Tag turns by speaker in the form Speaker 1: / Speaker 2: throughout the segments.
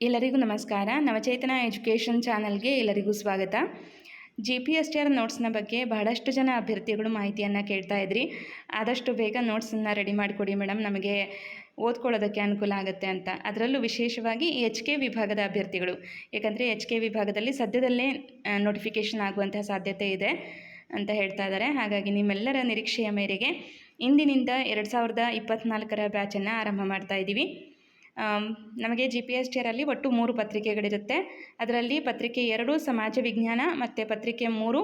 Speaker 1: ಎಲ್ಲರಿಗೂ ನಮಸ್ಕಾರ. ನವಚೇತನ ಎಜುಕೇಷನ್ ಚಾನಲ್ಗೆ ಎಲ್ಲರಿಗೂ ಸ್ವಾಗತ. G P S T R ನೋಟ್ಸ್ನ ಬಗ್ಗೆ ಬಹಳಷ್ಟು ಜನ ಅಭ್ಯರ್ಥಿಗಳು ಮಾಹಿತಿಯನ್ನು ಕೇಳ್ತಾ ಇದ್ರಿ. ಆದಷ್ಟು ಬೇಗ ನೋಟ್ಸನ್ನು ರೆಡಿ ಮಾಡಿಕೊಡಿ ಮೇಡಮ್ ನಮಗೆ ಓದ್ಕೊಳ್ಳೋದಕ್ಕೆ ಅನುಕೂಲ ಆಗುತ್ತೆ ಅಂತ. ಅದರಲ್ಲೂ ವಿಶೇಷವಾಗಿ ಎಚ್ ಕೆ ವಿಭಾಗದ ಅಭ್ಯರ್ಥಿಗಳು. ಏಕೆಂದರೆ ಎಚ್ ಕೆ ವಿಭಾಗದಲ್ಲಿ ಸದ್ಯದಲ್ಲೇ ನೋಟಿಫಿಕೇಷನ್ ಆಗುವಂತಹ ಸಾಧ್ಯತೆ ಇದೆ ಅಂತ ಹೇಳ್ತಾ ಇದ್ದಾರೆ ಹಾಗಾಗಿ ನಿಮ್ಮೆಲ್ಲರ ನಿರೀಕ್ಷೆಯ ಮೇರೆಗೆ ಇಂದಿನಿಂದ ಎರಡು ಸಾವಿರದ ಇಪ್ಪತ್ತ್ನಾಲ್ಕರ ಬ್ಯಾಚನ್ನು ಆರಂಭ ಮಾಡ್ತಾ ಇದ್ದೀವಿ. ನಮಗೆ ಜಿ ಪಿ ಎಸ್ ಟಿಯರಲ್ಲಿ ಒಟ್ಟು ಮೂರು ಪತ್ರಿಕೆಗಳಿರುತ್ತೆ. ಅದರಲ್ಲಿ ಪತ್ರಿಕೆ ಎರಡು ಸಮಾಜ ವಿಜ್ಞಾನ ಮತ್ತು ಪತ್ರಿಕೆ ಮೂರು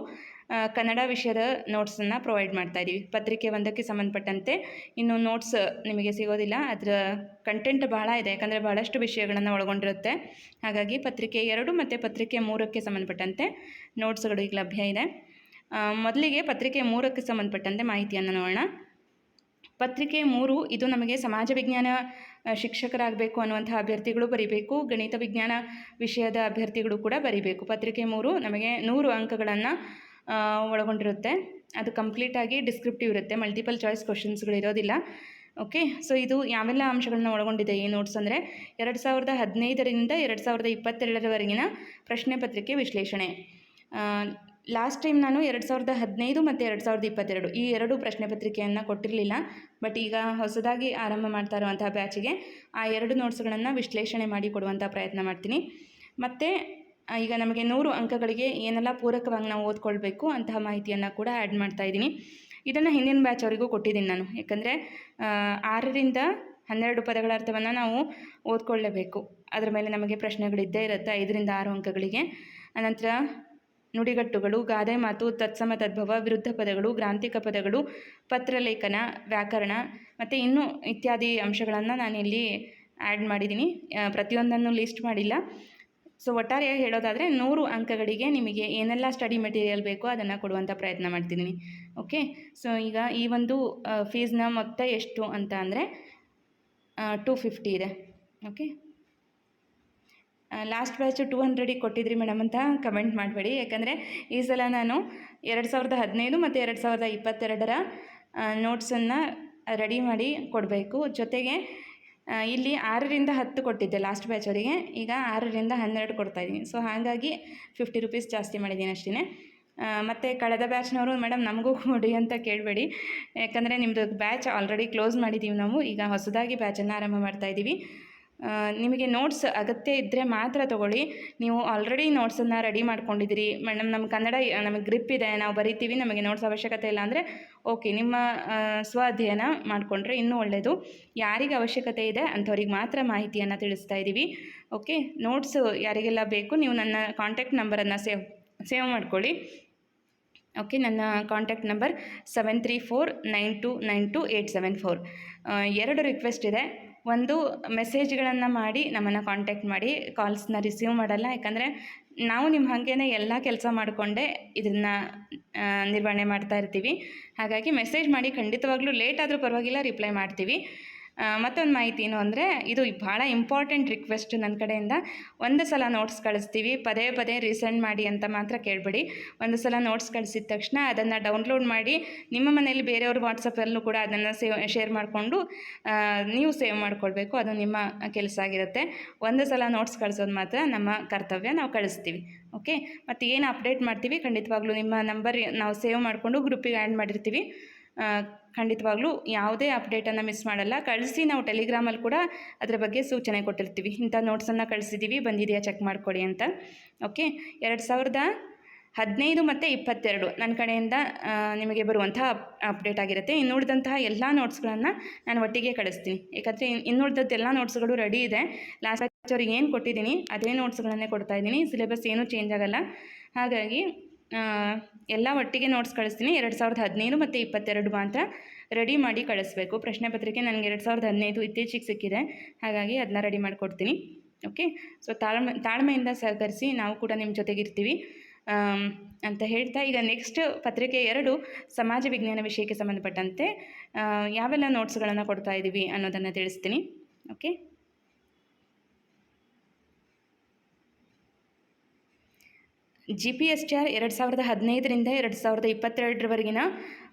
Speaker 1: ಕನ್ನಡ ವಿಷಯದ ನೋಟ್ಸನ್ನು ಪ್ರೊವೈಡ್ ಮಾಡ್ತಾ ಇದ್ದೀವಿ ಪತ್ರಿಕೆ ಒಂದಕ್ಕೆ ಸಂಬಂಧಪಟ್ಟಂತೆ ಇನ್ನು ನೋಟ್ಸ್ ನಿಮಗೆ ಸಿಗೋದಿಲ್ಲ. ಅದರ ಕಂಟೆಂಟ್ ಬಹಳ ಇದೆ. ಯಾಕಂದರೆ ಬಹಳಷ್ಟು ವಿಷಯಗಳನ್ನು ಒಳಗೊಂಡಿರುತ್ತೆ. ಹಾಗಾಗಿ ಪತ್ರಿಕೆ ಎರಡು ಮತ್ತು ಪತ್ರಿಕೆ ಮೂರಕ್ಕೆ ಸಂಬಂಧಪಟ್ಟಂತೆ ನೋಟ್ಸ್ಗಳು ಈಗ ಲಭ್ಯ ಇದೆ. ಮೊದಲಿಗೆ ಪತ್ರಿಕೆ ಮೂರಕ್ಕೆ ಸಂಬಂಧಪಟ್ಟಂತೆ ಮಾಹಿತಿಯನ್ನು ನೋಡೋಣ. ಪತ್ರಿಕೆ ಮೂರು, ಇದು ನಮಗೆ ಸಮಾಜ ವಿಜ್ಞಾನ ಶಿಕ್ಷಕರಾಗಬೇಕು ಅನ್ನುವಂಥ ಅಭ್ಯರ್ಥಿಗಳು ಬರೀಬೇಕು. ಗಣಿತ ವಿಜ್ಞಾನ ವಿಷಯದ ಅಭ್ಯರ್ಥಿಗಳು ಕೂಡ ಬರೀಬೇಕು. ಪತ್ರಿಕೆ ಮೂರು ನಮಗೆ ನೂರು ಅಂಕಗಳನ್ನು ಒಳಗೊಂಡಿರುತ್ತೆ. ಅದು ಕಂಪ್ಲೀಟಾಗಿ ಡಿಸ್ಕ್ರಿಪ್ಟಿವ್ ಇರುತ್ತೆ. ಮಲ್ಟಿಪಲ್ ಚಾಯ್ಸ್ ಕ್ವಶನ್ಸ್ಗಳು ಇರೋದಿಲ್ಲ. ಓಕೆ? ಸೊ, ಇದು ಯಾವೆಲ್ಲ ಅಂಶಗಳನ್ನ ಒಳಗೊಂಡಿದೆ ಈ ನೋಟ್ಸ್ ಅಂದರೆ, ಎರಡು ಸಾವಿರದ ಹದಿನೈದರಿಂದ ಎರಡು ಸಾವಿರದ ಇಪ್ಪತ್ತೆರಡರವರೆಗಿನ ಪ್ರಶ್ನೆ ಪತ್ರಿಕೆ ವಿಶ್ಲೇಷಣೆ. ಲಾಸ್ಟ್ ಟೈಮ್ ನಾನು ಎರಡು ಸಾವಿರದ ಹದಿನೈದು ಮತ್ತು ಎರಡು ಸಾವಿರದ ಇಪ್ಪತ್ತೆರಡು ಈ ಎರಡು ಪ್ರಶ್ನೆ ಪತ್ರಿಕೆಯನ್ನು ಕೊಟ್ಟಿರಲಿಲ್ಲ. ಬಟ್ ಈಗ ಹೊಸದಾಗಿ ಆರಂಭ ಮಾಡ್ತಾ ಇರುವಂತಹ ಬ್ಯಾಚಿಗೆ ಆ ಎರಡು ನೋಟ್ಸ್ಗಳನ್ನು ವಿಶ್ಲೇಷಣೆ ಮಾಡಿ ಕೊಡುವಂಥ ಪ್ರಯತ್ನ ಮಾಡ್ತೀನಿ. ಮತ್ತು ಈಗ ನಮಗೆ ನೂರು ಅಂಕಗಳಿಗೆ ಏನೆಲ್ಲ ಪೂರಕವಾಗಿ ನಾವು ಓದ್ಕೊಳ್ಬೇಕು ಅಂತಹ ಮಾಹಿತಿಯನ್ನು ಕೂಡ ಆ್ಯಡ್ ಮಾಡ್ತಾ ಇದ್ದೀನಿ. ಇದನ್ನು ಹಿಂದಿನ ಬ್ಯಾಚ್ ಅವರಿಗೂ ಕೊಟ್ಟಿದ್ದೀನಿ ನಾನು. ಯಾಕಂದರೆ ಆರರಿಂದ ಹನ್ನೆರಡು ಪದಗಳ ಅರ್ಥವನ್ನು ನಾವು ಓದ್ಕೊಳ್ಳೇಬೇಕು ಅದರ ಮೇಲೆ ನಮಗೆ ಪ್ರಶ್ನೆಗಳಿದ್ದೇ ಇರುತ್ತೆ ಐದರಿಂದ ಆರು ಅಂಕಗಳಿಗೆ. ಅನಂತರ ನುಡಿಗಟ್ಟುಗಳು, ಗಾದೆ ಮಾತು, ತತ್ಸಮ ತದ್ಭವ, ವಿರುದ್ಧ ಪದಗಳು, ಗ್ರಾಂಥಿಕ ಪದಗಳು, ಪತ್ರಲೇಖನ, ವ್ಯಾಕರಣ ಮತ್ತು ಇನ್ನೂ ಇತ್ಯಾದಿ ಅಂಶಗಳನ್ನು ನಾನಿಲ್ಲಿ ಆ್ಯಡ್ ಮಾಡಿದ್ದೀನಿ. ಪ್ರತಿಯೊಂದನ್ನು ಲಿಸ್ಟ್ ಮಾಡಿಲ್ಲ. ಸೊ ಒಟ್ಟಾರೆ ಹೇಳೋದಾದರೆ ನೂರು ಅಂಕಗಳಿಗೆ ನಿಮಗೆ ಏನೆಲ್ಲ ಸ್ಟಡಿ ಮೆಟೀರಿಯಲ್ ಬೇಕೋ ಅದನ್ನು ಕೊಡುವಂಥ ಪ್ರಯತ್ನ ಮಾಡ್ತಿದ್ದೀನಿ. ಓಕೆ ಸೊ ಈಗ ಈ ಒಂದು ಫೀಸ್ನ ಮೊತ್ತ ಎಷ್ಟು ಅಂತ ಅಂದರೆ ಟೂ ಫಿಫ್ಟಿ ಇದೆ. ಓಕೆ ಲಾಸ್ಟ್ ಬ್ಯಾಚು ಟೂ ಹಂಡ್ರೆಡಿಗೆ ಕೊಟ್ಟಿದ್ರಿ ಮೇಡಮ್ ಅಂತ ಕಮೆಂಟ್ ಮಾಡಬೇಡಿ. ಯಾಕಂದರೆ ಈ ಸಲ ನಾನು ಎರಡು ಸಾವಿರದ ಹದಿನೈದು ಮತ್ತು ಎರಡು ಸಾವಿರದ ಇಪ್ಪತ್ತೆರಡರ ನೋಟ್ಸನ್ನು ರೆಡಿ ಮಾಡಿ ಕೊಡಬೇಕು. ಜೊತೆಗೆ ಇಲ್ಲಿ ಆರರಿಂದ ಹತ್ತು ಕೊಟ್ಟಿದ್ದೆ ಲಾಸ್ಟ್ ಬ್ಯಾಚ್ ಅವರಿಗೆ. ಈಗ ಆರರಿಂದ ಹನ್ನೆರಡು ಕೊಡ್ತಾಯಿದ್ದೀನಿ ಸೊ ಹಾಗಾಗಿ ಫಿಫ್ಟಿ ರುಪೀಸ್ ಜಾಸ್ತಿ ಮಾಡಿದ್ದೀನಿ ಅಷ್ಟೇ ಮತ್ತು ಕಳೆದ ಬ್ಯಾಚ್ನವರು ಮೇಡಮ್ ನಮಗೂ ಕೊಡಿ ಅಂತ ಕೇಳಬೇಡಿ. ಯಾಕಂದರೆ ನಿಮ್ಮದು ಬ್ಯಾಚ್ ಆಲ್ರೆಡಿ ಕ್ಲೋಸ್ ಮಾಡಿದ್ದೀವಿ ನಾವು. ಈಗ ಹೊಸದಾಗಿ ಬ್ಯಾಚನ್ನು ಆರಂಭ ಮಾಡ್ತಾ ಇದ್ದೀವಿ ಆ, ನಿಮಗೆ ನೋಟ್ಸ್ ಅಗತ್ಯ ಇದ್ದರೆ ಮಾತ್ರ ತಗೊಳ್ಳಿ. ನೀವು ಆಲ್ರೆಡಿ ನೋಟ್ಸನ್ನು ರೆಡಿ ಮಾಡ್ಕೊಂಡಿದ್ದೀರಿ. ಮೇಡಮ್ ನಮ್ಮ ಕನ್ನಡ, ನಮಗೆ ಗ್ರಿಪ್ ಇದೆ. ನಾವು ಬರಿತೀವಿ, ನಮಗೆ ನೋಟ್ಸ್ ಅವಶ್ಯಕತೆ ಇಲ್ಲ ಅಂದರೆ ಓಕೆ ನಿಮ್ಮ ಸ್ವ ಅಧ್ಯಯನ ಮಾಡಿಕೊಂಡ್ರೆ ಇನ್ನೂ ಒಳ್ಳೆಯದು ಯಾರಿಗೆ ಅವಶ್ಯಕತೆ ಇದೆ ಅಂಥವ್ರಿಗೆ ಮಾತ್ರ ಮಾಹಿತಿಯನ್ನು ತಿಳಿಸ್ತಾ ಇದ್ದೀವಿ ಓಕೆ ನೋಟ್ಸ್ ಯಾರಿಗೆಲ್ಲ ಬೇಕು, ನೀವು ನನ್ನ ಕಾಂಟ್ಯಾಕ್ಟ್ ನಂಬರನ್ನು ಸೇವ್ ಸೇವ್ ಮಾಡ್ಕೊಳ್ಳಿ. ಓಕೆ ನನ್ನ contact number seven three four nine two nine two eight seven four ಎರಡು ರಿಕ್ವೆಸ್ಟ್ ಇದೆ. ಒಂದು ಮೆಸೇಜ್ಗಳನ್ನು ಮಾಡಿ ನಮ್ಮನ್ನು ಕಾಂಟ್ಯಾಕ್ಟ್ ಮಾಡಿ ಕಾಲ್ಸ್ನ ರಿಸೀವ್ ಮಾಡಲ್ಲ. ಯಾಕಂದರೆ ನಾವು ನಿಮ್ಮ ಹಾಗೇನೆ ಎಲ್ಲ ಕೆಲಸ ಮಾಡಿಕೊಂಡೇ ಇದನ್ನು ನಿರ್ವಹಣೆ ಮಾಡ್ತಾ ಇರ್ತೀವಿ. ಹಾಗಾಗಿ ಮೆಸೇಜ್ ಮಾಡಿ ಖಂಡಿತವಾಗ್ಲೂ ಲೇಟ್ ಆದರೂ ಪರವಾಗಿಲ್ಲ ರಿಪ್ಲೈ ಮಾಡ್ತೀವಿ. ಮತ್ತೊಂದು ಮಾಹಿತಿ ಏನು ಅಂದರೆ, ಇದು ಭಾಳ ಇಂಪಾರ್ಟೆಂಟ್ ರಿಕ್ವೆಸ್ಟ್ ನನ್ನ ಕಡೆಯಿಂದ. ಒಂದು ಸಲ ನೋಟ್ಸ್ ಕಳಿಸ್ತೀವಿ, ಪದೇ ಪದೇ ರೀಸೆಂಡ್ ಮಾಡಿ ಅಂತ ಮಾತ್ರ ಕೇಳಬೇಡಿ. ಒಂದು ಸಲ ನೋಟ್ಸ್ ಕಳಿಸಿದ ತಕ್ಷಣ ಅದನ್ನು ಡೌನ್ಲೋಡ್ ಮಾಡಿ, ನಿಮ್ಮ ಮನೆಯಲ್ಲಿ ಬೇರೆಯವ್ರ ವಾಟ್ಸಪ್ಪಲ್ಲೂ ಕೂಡ ಅದನ್ನು ಸೇವ್ ಶೇರ್ ಮಾಡಿಕೊಂಡು ನೀವು ಸೇವ್ ಮಾಡಿಕೊಳ್ಬೇಕು, ಅದು ನಿಮ್ಮ ಕೆಲಸ ಆಗಿರುತ್ತೆ. ಒಂದು ಸಲ ನೋಟ್ಸ್ ಕಳಿಸೋದು ಮಾತ್ರ ನಮ್ಮ ಕರ್ತವ್ಯ, ನಾವು ಕಳಿಸ್ತೀವಿ. ಓಕೆ ಮತ್ತು ಏನು ಅಪ್ಡೇಟ್ ಮಾಡ್ತೀವಿ, ಖಂಡಿತವಾಗ್ಲೂ ನಿಮ್ಮ ನಂಬರ್ ನಾವು ಸೇವ್ ಮಾಡಿಕೊಂಡು ಗ್ರೂಪಿಗೆ ಆ್ಯಡ್ ಮಾಡಿರ್ತೀವಿ. ಖಂಡಿತವಾಗ್ಲೂ ಯಾವುದೇ ಅಪ್ಡೇಟನ್ನು ಮಿಸ್ ಮಾಡಲ್ಲ. ಕಳಿಸಿ ನಾವು ಟೆಲಿಗ್ರಾಮಲ್ಲಿ ಕೂಡ ಅದರ ಬಗ್ಗೆ ಸೂಚನೆ ಕೊಟ್ಟಿರ್ತೀವಿ. ಇಂಥ ನೋಟ್ಸನ್ನು ಕಳಿಸಿದ್ದೀವಿ ಬಂದಿದೆಯಾ ಚೆಕ್ ಮಾಡ್ಕೊಳ್ಳಿ ಅಂತ. ಓಕೆ ಎರಡು ಸಾವಿರದ ಹದಿನೈದು ಮತ್ತು ಇಪ್ಪತ್ತೆರಡು ನನ್ನ ಕಡೆಯಿಂದ ನಿಮಗೆ ಬರುವಂಥ ಅಪ್ಡೇಟ್ ಆಗಿರುತ್ತೆ. ಇನ್ನುಳಿದಂತಹ ಎಲ್ಲ ನೋಟ್ಸ್ಗಳನ್ನು ನಾನು ಒಟ್ಟಿಗೆ ಕಳಿಸ್ತೀನಿ. ಯಾಕಂದರೆ ಇನ್ನುಳಿದದ್ದು ಎಲ್ಲ ನೋಟ್ಸ್ಗಳು ರೆಡಿ ಇದೆ. ಲಾಸ್ಟ್ ಅವ್ರಿಗೆ ಏನು ಕೊಟ್ಟಿದ್ದೀನಿ, ಅದೇ ನೋಟ್ಸ್ಗಳನ್ನೇ ಕೊಡ್ತಾ ಇದ್ದೀನಿ. ಸಿಲೆಬಸ್ ಏನೂ ಚೇಂಜ್ ಆಗಲ್ಲ. ಹಾಗಾಗಿ ಎಲ್ಲ ಒಟ್ಟಿಗೆ ನೋಟ್ಸ್ ಕಳಿಸ್ತೀನಿ. ಎರಡು ಸಾವಿರದ ಹದಿನೈದು ಮತ್ತು ಇಪ್ಪತ್ತೆರಡು ಮಾತ್ರ ರೆಡಿ ಮಾಡಿ ಕಳಿಸ್ಬೇಕು. ಪ್ರಶ್ನೆ ಪತ್ರಿಕೆ ನನಗೆ ಎರಡು ಸಾವಿರದ ಹದಿನೈದು ಇತ್ತೀಚೆಗೆ ಸಿಕ್ಕಿದೆ. ಹಾಗಾಗಿ ಅದನ್ನ ರೆಡಿ ಮಾಡಿಕೊಡ್ತೀನಿ. ಓಕೆ ಸೊ ತಾಳ್ಮೆ, ತಾಳ್ಮೆಯಿಂದ ಸಹಕರಿಸಿ ನಾವು ಕೂಡ ನಿಮ್ಮ ಜೊತೆಗಿರ್ತೀವಿ ಅಂತ ಹೇಳ್ತಾ ಈಗ ನೆಕ್ಸ್ಟ್ ಪತ್ರಿಕೆ ಎರಡು ಸಮಾಜ ವಿಜ್ಞಾನ ವಿಷಯಕ್ಕೆ ಸಂಬಂಧಪಟ್ಟಂತೆ ಯಾವೆಲ್ಲ ನೋಟ್ಸ್ಗಳನ್ನು ಕೊಡ್ತಾ ಇದ್ದೀವಿ ಅನ್ನೋದನ್ನು ತಿಳಿಸ್ತೀನಿ. Okay G P S T R ಎರಡು ಸಾವಿರದ ಹದಿನೈದರಿಂದ ಎರಡು ಸಾವಿರದ ಇಪ್ಪತ್ತೆರಡರವರೆಗಿನ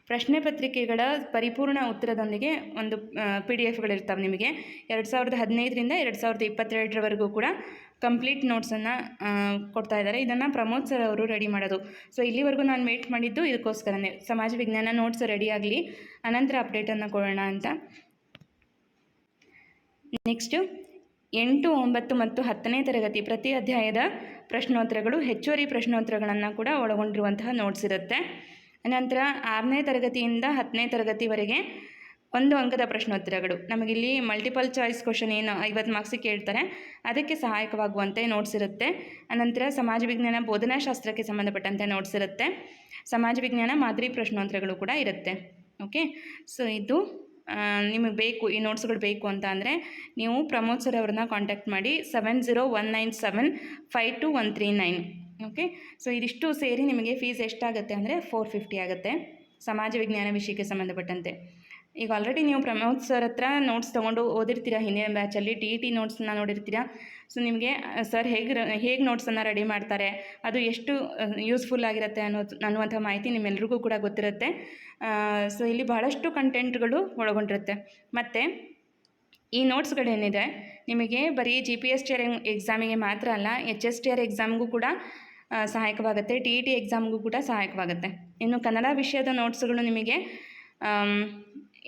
Speaker 1: ಪ್ರಶ್ನೆ ಪತ್ರಿಕೆಗಳ ಪರಿಪೂರ್ಣ ಉತ್ತರದೊಂದಿಗೆ ಒಂದು ಪಿ ಡಿ ಎಫ್ಗಳಿರ್ತವೆ ನಿಮಗೆ. ಎರಡು ಸಾವಿರದ ಹದಿನೈದರಿಂದ ಎರಡು ಸಾವಿರದ ಇಪ್ಪತ್ತೆರಡರವರೆಗೂ ಕೂಡ ಕಂಪ್ಲೀಟ್ ನೋಟ್ಸನ್ನು ಕೊಡ್ತಾ ಇದ್ದಾರೆ. ಇದನ್ನು ಪ್ರಮೋದ್ ಸರ್ ಅವರು ರೆಡಿ ಮಾಡೋದು. ಸೊ ಇಲ್ಲಿವರೆಗೂ ನಾನು ವೇಟ್ ಮಾಡಿದ್ದು ಇದಕ್ಕೋಸ್ಕರನೇ. ಸಮಾಜ ವಿಜ್ಞಾನ ನೋಟ್ಸ್ ರೆಡಿ ಆಗಲಿ, ಅನಂತರ ಅಪ್ಡೇಟನ್ನು ಕೊಡೋಣ ಅಂತ. ನೆಕ್ಸ್ಟು ಎಂಟು, ಒಂಬತ್ತು ಮತ್ತು ಹತ್ತನೇ ತರಗತಿ ಪ್ರತಿ ಅಧ್ಯಾಯದ ಪ್ರಶ್ನೋತ್ತರಗಳು ಹೆಚ್ಚುವರಿ ಪ್ರಶ್ನೋತ್ತರಗಳನ್ನು ಕೂಡ ಒಳಗೊಂಡಿರುವಂತಹ ನೋಟ್ಸ್ ಇರುತ್ತೆ. ನಂತರ ಆರನೇ ತರಗತಿಯಿಂದ ಹತ್ತನೇ ತರಗತಿವರೆಗೆ ಒಂದು ಅಂಕದ ಪ್ರಶ್ನೋತ್ತರಗಳು. ನಮಗಿಲ್ಲಿ ಮಲ್ಟಿಪಲ್ ಚಾಯ್ಸ್ ಕ್ವಶನ್ ಏನು ಐವತ್ತು ಮಾರ್ಕ್ಸಿಗೆ ಕೇಳ್ತಾರೆ. ಅದಕ್ಕೆ ಸಹಾಯಕವಾಗುವಂತೆ ನೋಟ್ಸ್ ಇರುತ್ತೆ. ಅನಂತರ ಸಮಾಜ ವಿಜ್ಞಾನ ಬೋಧನಾಶಾಸ್ತ್ರಕ್ಕೆ ಸಂಬಂಧಪಟ್ಟಂತೆ ನೋಟ್ಸ್ ಇರುತ್ತೆ. ಸಮಾಜ ವಿಜ್ಞಾನ ಮಾದರಿ ಪ್ರಶ್ನೋತ್ತರಗಳು ಕೂಡ ಇರುತ್ತೆ. ಓಕೆ ಸೊ ಇದು ನಿಮಗೆ ಬೇಕು, ಈ ನೋಟ್ಸ್ಗಳು ಬೇಕು ಅಂತ ಅಂದರೆ ನೀವು ಪ್ರಮೋದ್ ಸರ್ ಅವ್ರನ್ನ ಕಾಂಟ್ಯಾಕ್ಟ್ ಮಾಡಿ seven zero one nine seven five two one three nine okay so ಇದಿಷ್ಟು ಸೇರಿ ನಿಮಗೆ ಫೀಸ್ ಎಷ್ಟಾಗುತ್ತೆ ಅಂದರೆ ಫೋರ್ ಫಿಫ್ಟಿ ಆಗುತ್ತೆ. ಸಮಾಜ ವಿಜ್ಞಾನ ವಿಷಯಕ್ಕೆ ಸಂಬಂಧಪಟ್ಟಂತೆ. ಈಗ ಆಲ್ರೆಡಿ ನೀವು ಪ್ರಮೋದ್ ಸರ್ ಹತ್ರ ನೋಟ್ಸ್ ತೊಗೊಂಡು ಓದಿರ್ತೀರ ಹಿಂದಿನ ಬ್ಯಾಚಲ್ಲಿ ಟಿ ಇ ಟಿ ನೋಟ್ಸನ್ನ ನೋಡಿರ್ತೀರ? ಸೊ ನಿಮಗೆ ಸರ್ ಹೇಗೆ ಹೇಗೆ ನೋಟ್ಸನ್ನು ರೆಡಿ ಮಾಡ್ತಾರೆ? ಅದು ಎಷ್ಟು ಯೂಸ್ಫುಲ್ ಆಗಿರುತ್ತೆ ಅನ್ನೋದು ಅನ್ನುವಂಥ ಮಾಹಿತಿ ನಿಮ್ಮೆಲ್ರಿಗೂ ಕೂಡ ಗೊತ್ತಿರುತ್ತೆ. ಸೊ ಇಲ್ಲಿ ಬಹಳಷ್ಟು ಕಂಟೆಂಟ್ಗಳು ಒಳಗೊಂಡಿರುತ್ತೆ. ಮತ್ತು, ಈ ನೋಟ್ಸ್ಗಳೇನಿದೆ ನಿಮಗೆ ಬರೀ G P S T R ಎಕ್ಸಾಮಿಗೆ ಮಾತ್ರ ಅಲ್ಲ ಎಚ್ ಎಸ್ ಟಿ ಆರ್ ಎಕ್ಸಾಮ್ಗೂ ಕೂಡ ಸಹಾಯಕವಾಗುತ್ತೆ ಟಿ ಇ ಟಿ ಎಕ್ಸಾಮ್ಗೂ ಕೂಡ ಸಹಾಯಕವಾಗುತ್ತೆ. ಇನ್ನು ಕನ್ನಡ ವಿಷಯದ ನೋಟ್ಸ್ಗಳು ನಿಮಗೆ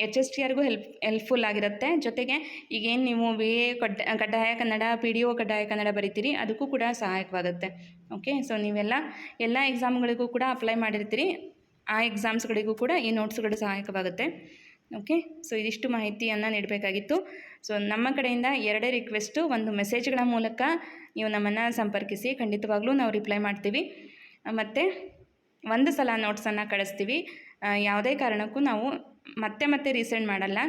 Speaker 1: ಎಚ್ ಎಸ್ ಟಿ ಆರ್ಗೂ ಹೆಲ್ಪ್, ಹೆಲ್ಪ್ಫುಲ್ ಆಗಿರುತ್ತೆ. ಜೊತೆಗೆ ಈಗೇನು ನೀವು ಬಿ ಎ ಕಡ್ ಕಡ್ಡಾಯ ಕನ್ನಡ, ಪಿ ಡಿ ಒ ಕಡ್ಡಾಯ ಕನ್ನಡ ಬರಿತೀರಿ, ಅದಕ್ಕೂ ಕೂಡ ಸಹಾಯಕವಾಗುತ್ತೆ. ಓಕೆ, ಸೊ ನೀವೆಲ್ಲ ಎಲ್ಲ ಎಕ್ಸಾಮ್ಗಳಿಗೂ ಕೂಡ ಅಪ್ಲೈ ಮಾಡಿರ್ತೀರಿ. ಆ ಎಕ್ಸಾಮ್ಸ್ಗಳಿಗೂ ಕೂಡ ಈ ನೋಟ್ಸ್ಗಳು ಸಹಾಯಕವಾಗುತ್ತೆ. ಓಕೆ, ಸೊ ಇದಿಷ್ಟು ಮಾಹಿತಿಯನ್ನು ನೀಡಬೇಕಾಗಿತ್ತು. ಸೊ ನಮ್ಮ ಕಡೆಯಿಂದ ಎರಡೇ ರಿಕ್ವೆಸ್ಟು, ಒಂದು ಮೆಸೇಜ್ಗಳ ಮೂಲಕ ನೀವು ನಮ್ಮನ್ನು ಸಂಪರ್ಕಿಸಿ, ಖಂಡಿತವಾಗ್ಲೂ ನಾವು ರಿಪ್ಲೈ ಮಾಡ್ತೀವಿ. ಮತ್ತು ಒಂದು ಸಲ ನೋಟ್ಸನ್ನು ಕಳಿಸ್ತೀವಿ. ಯಾವುದೇ ಕಾರಣಕ್ಕೂ ನಾವು ಮತ್ತೆ ಮತ್ತೆ ರೀಸೆಂಡ್ ಮಾಡಲ್ಲ.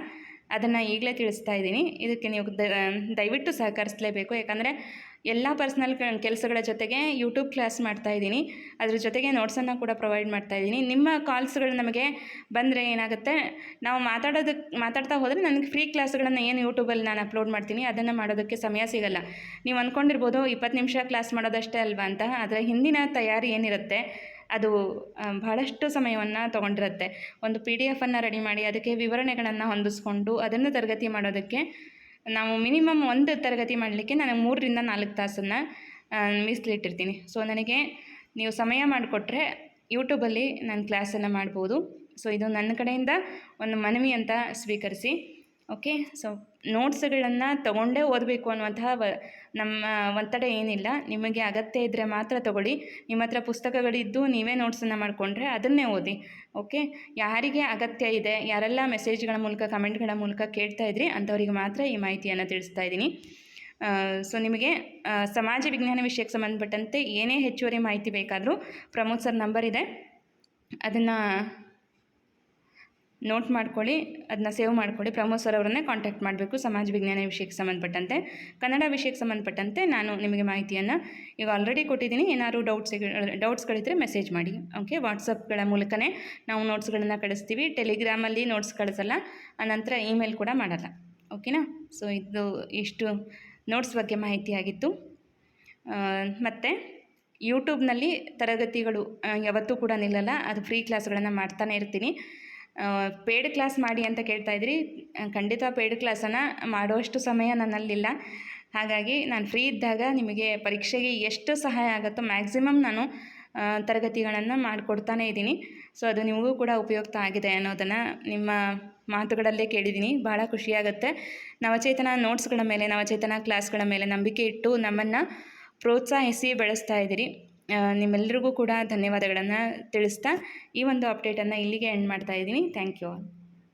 Speaker 1: ಅದನ್ನು ಈಗಲೇ ತಿಳಿಸ್ತಾ ಇದ್ದೀನಿ. ಇದಕ್ಕೆ ನೀವು ದಯವಿಟ್ಟು ಸಹಕರಿಸಲೇಬೇಕು. ಯಾಕಂದರೆ ಎಲ್ಲ ಪರ್ಸ್ನಲ್ ಕೆಲಸಗಳ ಜೊತೆಗೆ ಯೂಟ್ಯೂಬ್ ಕ್ಲಾಸ್ ಮಾಡ್ತಾ ಇದ್ದೀನಿ. ಅದ್ರ ಜೊತೆಗೆ ನೋಟ್ಸನ್ನು ಕೂಡ ಪ್ರೊವೈಡ್ ಮಾಡ್ತಾ ಇದ್ದೀನಿ. ನಿಮ್ಮ ಕಾಲ್ಸ್ಗಳು ನಮಗೆ ಬಂದರೆ ಏನಾಗುತ್ತೆ? ನಾವು ಮಾತಾಡೋದಕ್ಕೆ ಮಾತಾಡ್ತಾ ಹೋದರೆ ನನಗೆ ಫ್ರೀ ಕ್ಲಾಸ್ಗಳನ್ನು ಏನು ಯೂಟ್ಯೂಬಲ್ಲಿ ನಾನು ಅಪ್ಲೋಡ್ ಮಾಡ್ತೀನಿ, ಅದನ್ನು ಮಾಡೋದಕ್ಕೆ ಸಮಯ ಸಿಗಲ್ಲ. ನೀವು ಅಂದ್ಕೊಂಡಿರ್ಬೋದು ಇಪ್ಪತ್ತು ನಿಮಿಷ ಕ್ಲಾಸ್ ಮಾಡೋದಷ್ಟೇ ಅಲ್ವಾ ಅಂತ. ಅದರ ಹಿಂದಿನ ತಯಾರಿ ಏನಿರುತ್ತೆ? ಅದು ಬಹಳಷ್ಟು ಸಮಯವನ್ನು ತೊಗೊಂಡಿರುತ್ತೆ. ಒಂದು ಪಿ ಡಿ ಎಫನ್ನು ರೆಡಿ ಮಾಡಿ ಅದಕ್ಕೆ ವಿವರಣೆಗಳನ್ನು ಹೊಂದಿಸ್ಕೊಂಡು ಅದನ್ನು ತರಗತಿ ಮಾಡೋದಕ್ಕೆ ನಾವು ಮಿನಿಮಮ್ ಒಂದು ತರಗತಿ ಮಾಡಲಿಕ್ಕೆ ನಾನು ಮೂರರಿಂದ ನಾಲ್ಕು ತಾಸನ್ನು ಮೀಸಲಿಟ್ಟಿರ್ತೀನಿ. ಸೊ ನನಗೆ ನೀವು ಸಮಯ ಮಾಡಿಕೊಟ್ರೆ ಯೂಟ್ಯೂಬಲ್ಲಿ ನಾನು ಕ್ಲಾಸನ್ನು ಮಾಡ್ಬೋದು. ಸೊ ಇದು ನನ್ನ ಕಡೆಯಿಂದ ಒಂದು ಮನವಿ ಅಂತ ಸ್ವೀಕರಿಸಿ. ಓಕೆ? ಸೊ ನೋಟ್ಸ್ಗಳನ್ನು ತಗೊಂಡೇ ಓದಬೇಕು ಅನ್ನುವಂತಹ ನಮ್ಮ ಒತ್ತಡ ಏನಿಲ್ಲ. ನಿಮಗೆ ಅಗತ್ಯ ಇದ್ದರೆ ಮಾತ್ರ ತಗೊಳ್ಳಿ. ನಿಮ್ಮ ಹತ್ರ ಪುಸ್ತಕಗಳಿದ್ದು ನೀವೇ ನೋಟ್ಸನ್ನು ಮಾಡಿಕೊಂಡ್ರೆ ಅದನ್ನೇ ಓದಿ. ಓಕೆ? ಯಾರಿಗೆ ಅಗತ್ಯ ಇದೆ, ಯಾರೆಲ್ಲ ಮೆಸೇಜ್ಗಳ ಮೂಲಕ ಕಮೆಂಟ್ಗಳ ಮೂಲಕ ಕೇಳ್ತಾ ಇದ್ರಿ, ಅಂಥವರಿಗೆ ಮಾತ್ರ ಈ ಮಾಹಿತಿಯನ್ನು ತಿಳಿಸ್ತಾ ಇದ್ದೀನಿ. ಸೊ ನಿಮಗೆ ಸಮಾಜ ವಿಜ್ಞಾನ ವಿಷಯಕ್ಕೆ ಸಂಬಂಧಪಟ್ಟಂತೆ ಏನೇ ಹೆಚ್ಚುವರಿ ಮಾಹಿತಿ ಬೇಕಾದರೂ ಪ್ರಮೋದ್ ಸರ್ ನಂಬರ್ ಇದೆ. ಅದನ್ನು ನೋಟ್ ಮಾಡ್ಕೊಳ್ಳಿ ಅದನ್ನ ಸೇವ್ ಮಾಡ್ಕೊಳ್ಳಿ. ಪ್ರಮೋದ್ ಸರ್ ಅವರನ್ನೇ ಕಾಂಟ್ಯಾಕ್ಟ್ ಮಾಡಬೇಕು ಸಮಾಜ ವಿಜ್ಞಾನ ವಿಷಯಕ್ಕೆ ಸಂಬಂಧಪಟ್ಟಂತೆ. ಕನ್ನಡ ವಿಷಯಕ್ಕೆ ಸಂಬಂಧಪಟ್ಟಂತೆ ನಾನು ನಿಮಗೆ ಮಾಹಿತಿಯನ್ನು ಈಗ ಆಲ್ರೆಡಿ ಕೊಟ್ಟಿದ್ದೀನಿ. ಏನಾದರೂ ಡೌಟ್ಸ್ ಡೌಟ್ಸ್ಗಳಿದ್ದರೆ ಮೆಸೇಜ್ ಮಾಡಿ. ಓಕೆ ವಾಟ್ಸಪ್ಗಳ ಮೂಲಕನೇ ನಾವು ನೋಟ್ಸ್ಗಳನ್ನು ಕಳಿಸ್ತೀವಿ. ಟೆಲಿಗ್ರಾಮಲ್ಲಿ ನೋಟ್ಸ್ ಕಳಿಸಲ್ಲ. ಆನಂತರ ಇಮೇಲ್ ಕೂಡ ಮಾಡಲ್ಲ. ಓಕೆನಾ ಸೊ ಇದು ಇಷ್ಟು ನೋಟ್ಸ್ ಬಗ್ಗೆ ಮಾಹಿತಿಯಾಗಿತ್ತು ಮತ್ತು ಯೂಟ್ಯೂಬ್ನಲ್ಲಿ ತರಗತಿಗಳು ಯಾವತ್ತೂ ಕೂಡ ನಿಲ್ಲಲ್ಲ. ಅದು ಫ್ರೀ ಕ್ಲಾಸ್ಗಳನ್ನು ಮಾಡ್ತಾನೆ ಇರ್ತೀನಿ. ಪೇಯ್ಡ್ ಕ್ಲಾಸ್ ಮಾಡಿ ಅಂತ ಕೇಳ್ತಾ ಇದ್ರಿ. ಖಂಡಿತ ಪೇಯ್ಡ್ ಕ್ಲಾಸನ್ನು ಮಾಡುವಷ್ಟು ಸಮಯ ನನ್ನಲ್ಲಿಲ್ಲ. ಹಾಗಾಗಿ ನಾನು ಫ್ರೀ ಇದ್ದಾಗ ನಿಮಗೆ ಪರೀಕ್ಷೆಗೆ ಎಷ್ಟು ಸಹಾಯ ಆಗುತ್ತೋ ಮ್ಯಾಕ್ಸಿಮಮ್ ನಾನು ತರಗತಿಗಳನ್ನು ಮಾಡಿಕೊಡ್ತಾನೇ ಇದ್ದೀನಿ. ಸೊ ಅದು ನಿಮಗೂ ಕೂಡ ಉಪಯುಕ್ತ ಆಗಿದೆ ಅನ್ನೋದನ್ನು ನಿಮ್ಮ ಮಾತುಗಳಲ್ಲೇ ಕೇಳಿದ್ದೀನಿ. ಭಾಳ ಖುಷಿಯಾಗುತ್ತೆ ನವಚೇತನ ನೋಟ್ಸ್ಗಳ ಮೇಲೆ, ನವಚೇತನ ಕ್ಲಾಸ್ಗಳ ಮೇಲೆ ನಂಬಿಕೆ ಇಟ್ಟು ನಮ್ಮನ್ನು ಪ್ರೋತ್ಸಾಹಿಸಿ ಬೆಳೆಸ್ತಾ ಇದ್ದೀರಿ. ನಿಮ್ಮೆಲ್ಲರಿಗೂ ಕೂಡ ಧನ್ಯವಾದಗಳನ್ನು ತಿಳಿಸ್ತಾ ಈ ಒಂದು ಅಪ್ಡೇಟನ್ನು ಇಲ್ಲಿಗೆ ಎಂಡ್ ಮಾಡ್ತಾ ಇದ್ದೀನಿ. Thank you all